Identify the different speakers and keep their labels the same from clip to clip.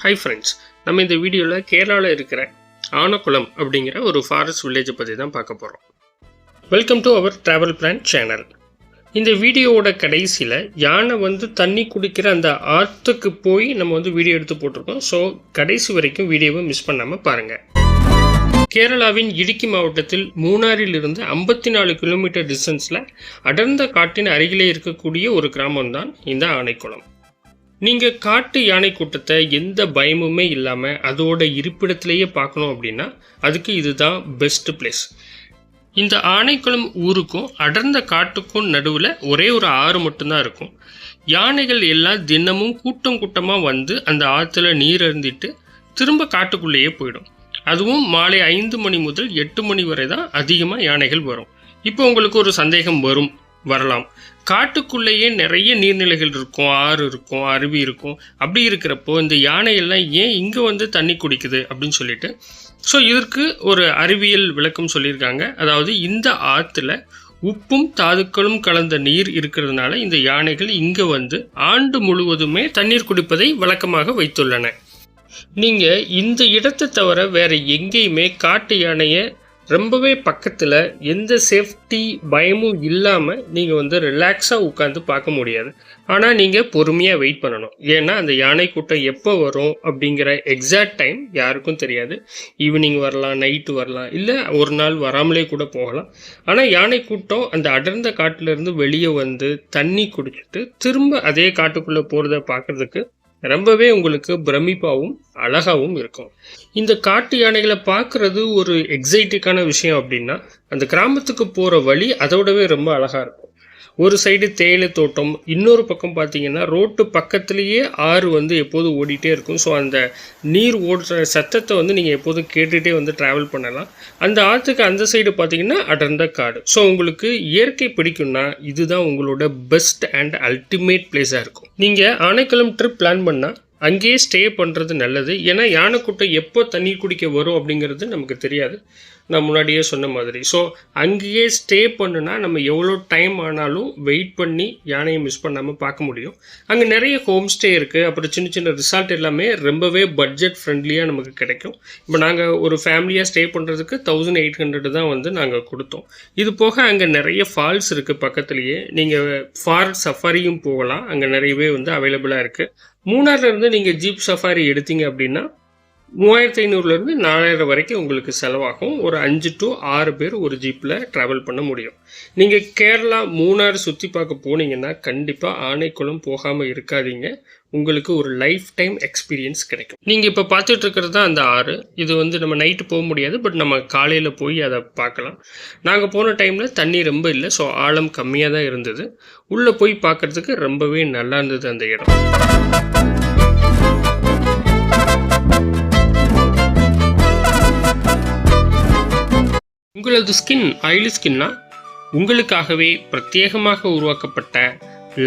Speaker 1: Hi friends நம்ம இந்த வீடியோவில் கேரளாவில் இருக்கிற ஆனக்குளம் அப்படிங்கிற ஒரு ஃபாரஸ்ட் வில்லேஜை பற்றி தான் பார்க்க போகிறோம் welcome to our travel plan channel இந்த வீடியோவோட கடைசியில் யானை வந்து தண்ணி குடிக்கிற அந்த ஆற்றுக்கு போய் நம்ம வந்து வீடியோ எடுத்து போட்டிருக்கோம். ஸோ கடைசி வரைக்கும் வீடியோவை மிஸ் பண்ணாமல் பாருங்கள் கேரளாவின் இடுக்கி மாவட்டத்தில் மூணாறில் இருந்து ஐம்பத்தி நாலு கிலோமீட்டர் டிஸ்டன்ஸில் அடர்ந்த காட்டின் அருகிலே இருக்கக்கூடிய ஒரு கிராமம்தான் இந்த ஆனைக்குளம். நீங்கள் காட்டு யானை கூட்டத்தை எந்த பயமுமே இல்லாமல் அதோட இருப்பிடத்திலேயே பார்க்கணும் அப்படின்னா அதுக்கு இதுதான் பெஸ்ட் பிளேஸ் இந்த ஆனைக்குளம் ஊருக்கும் அடர்ந்த காட்டுக்கும் நடுவில் ஒரே ஒரு ஆறு மட்டும்தான் இருக்கும். யானைகள் எல்லாம் தினமும் கூட்டம் கூட்டமாக வந்து அந்த ஆற்றுல நீர் அருந்திட்டு திரும்ப காட்டுக்குள்ளேயே போயிடும். அதுவும் மாலை ஐந்து மணி முதல் எட்டு மணி வரை தான் அதிகமாக யானைகள் வரும். இப்போ உங்களுக்கு ஒரு சந்தேகம் வரும். வரலாம். காட்டுக்குள்ளேயே நிறைய நீர்நிலைகள் இருக்கும் ஆறு இருக்கும் அருவி இருக்கும். அப்படி இருக்கிறப்போ இந்த யானையெல்லாம் ஏன் இங்கே வந்து தண்ணி குடிக்குது அப்படின்னு சொல்லிட்டு ஸோ இதற்கு ஒரு அறிவியல் விளக்கம் சொல்லியிருக்காங்க. அதாவது இந்த ஆற்றுல உப்பும் தாதுக்களும் கலந்த நீர் இருக்கிறதுனால இந்த யானைகள் இங்கே வந்து ஆண்டு முழுவதுமே தண்ணீர் குடிப்பதை வழக்கமாக வைத்துள்ளன. நீங்கள் இந்த இடத்தை தவிர வேறு எங்கேயுமே காட்டு யானையை ரொம்பவே பக்கத்தில் எந்த சேஃப்டி பயமும் இல்லாமல் நீங்கள் வந்து ரிலாக்ஸாக உட்காந்து பார்க்க முடியாது. ஆனால் நீங்கள் பொறுமையாக வெயிட் பண்ணணும். ஏன்னா அந்த யானை கூட்டம் எப்போ வரும் அப்படிங்கிற எக்ஸாக்ட் டைம் யாருக்கும் தெரியாது. ஈவினிங் வரலாம் நைட்டு வரலாம் இல்லை ஒரு நாள் வராமலே கூட போகலாம். ஆனால் யானை கூட்டம் அந்த அடர்ந்த காட்டிலேருந்து வெளியே வந்து தண்ணி குடிச்சிட்டு திரும்ப அதே காட்டுக்குள்ளே போகிறத பார்க்குறதுக்கு ரொம்பவே உங்களுக்கு பிரமிப்பாகவும் அழகாகவும் இருக்கும். இந்த காட்டு யானைகளை பார்க்குறது ஒரு எக்ஸைட்டிக்கான விஷயம் அப்படின்னா அந்த கிராமத்துக்கு போகிற வழி அதோடவே ரொம்ப அழகாக இருக்கும். ஒரு சைடு தேயிலை தோட்டம் இன்னொரு பக்கம் பார்த்தீங்கன்னா ரோட்டு பக்கத்துலேயே ஆறு வந்து எப்போதும் ஓடிட்டே இருக்கும். ஸோ அந்த நீர் ஓடுற சத்தத்தை வந்து நீங்கள் எப்போதும் கேட்டுகிட்டே வந்து ட்ராவல் பண்ணலாம். அந்த ஆற்றுக்கு அந்த சைடு பார்த்திங்கன்னா அடர்ந்த காடு. ஸோ உங்களுக்கு இயற்கை பிடிக்கும்னா இதுதான் உங்களோட பெஸ்ட் அண்ட் அல்டிமேட் பிளேஸாக இருக்கும். நீங்கள் ஆனைக்குளம் ட்ரிப் பிளான் பண்ணால் அங்கேயே ஸ்டே பண்ணுறது நல்லது. ஏன்னா யானைக்குட்டை எப்போ தண்ணி குடிக்க வரும் அப்படிங்கிறது நமக்கு தெரியாது. நான் முன்னாடியே சொன்ன மாதிரி. ஸோ அங்கேயே ஸ்டே பண்ணுனா நம்ம எவ்வளோ டைம் ஆனாலும் வெயிட் பண்ணி யானையை மிஸ் பண்ணாமல் பார்க்க முடியும். அங்கே நிறைய ஹோம் ஸ்டே இருக்குது அப்புறம் சின்ன சின்ன ரிசார்ட் எல்லாமே ரொம்பவே பட்ஜெட் ஃப்ரெண்ட்லியாக நமக்கு கிடைக்கும். இப்போ நாங்கள் ஒரு ஃபேமிலியாக ஸ்டே பண்ணுறதுக்கு தௌசண்ட் எயிட் ஹண்ட்ரட் தான் வந்து நாங்கள் கொடுத்தோம். இது போக அங்கே நிறைய ஃபால்ஸ் இருக்குது பக்கத்துலேயே. நீங்கள் ஃபார் சஃபாரியும் போகலாம். அங்கே நிறையவே வந்து அவைலபிளாக இருக்குது மூணாறுலேருந்து நீங்கள் ஜீப் சஃபாரி எடுத்தீங்க அப்படின்னா மூவாயிரத்தி ஐநூறுலேருந்து நாலாயிரம் வரைக்கும் உங்களுக்கு செலவாகும். ஒரு அஞ்சு டு ஆறு பேர் ஒரு ஜீப்பில் ட்ராவல் பண்ண முடியும். நீங்கள் கேரளா மூணாறு சுற்றி பார்க்க போனீங்கன்னா கண்டிப்பாக ஆனைக்குளம் போகாமல் இருக்காதீங்க. உங்களுக்கு ஒரு லைஃப் டைம் எக்ஸ்பீரியன்ஸ் கிடைக்கும். நீங்கள் இப்போ பார்த்துட்டு இருக்கிறது தான் அந்த ஆறு. இது வந்து நம்ம நைட்டு போக முடியாது பட் நம்ம காலையில் போய் அதை பார்க்கலாம். நாங்கள் போன டைமில் தண்ணி ரொம்ப இல்லை ஸோ ஆழம் கம்மியாக தான் இருந்தது. உள்ளே போய் பார்க்குறதுக்கு ரொம்பவே நல்லா இருந்தது அந்த இடம். உங்களது ஸ்கின் ஆயிலி ஸ்கின்னா உங்களுக்காகவே பிரத்யேகமாக உருவாக்கப்பட்ட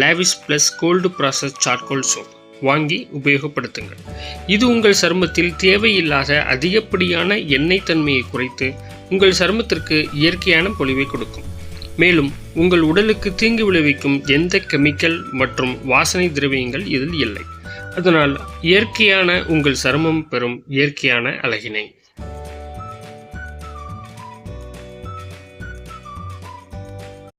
Speaker 1: லேவிஸ் plus gold process charcoal soap வாங்கி உபயோகப்படுத்துங்கள். இது உங்கள் சருமத்தில் தேவையில்லாத அதிகப்படியான எண்ணெய் தன்மையை குறைத்து உங்கள் சருமத்திற்கு இயற்கையான பொலிவை கொடுக்கும். மேலும் உங்கள் உடலுக்கு தீங்கு விளைவிக்கும் எந்த கெமிக்கல் மற்றும் வாசனை திரவியங்கள் இதில் இல்லை. அதனால் இயற்கையான உங்கள் சருமம் பெறும் இயற்கையான அழகினை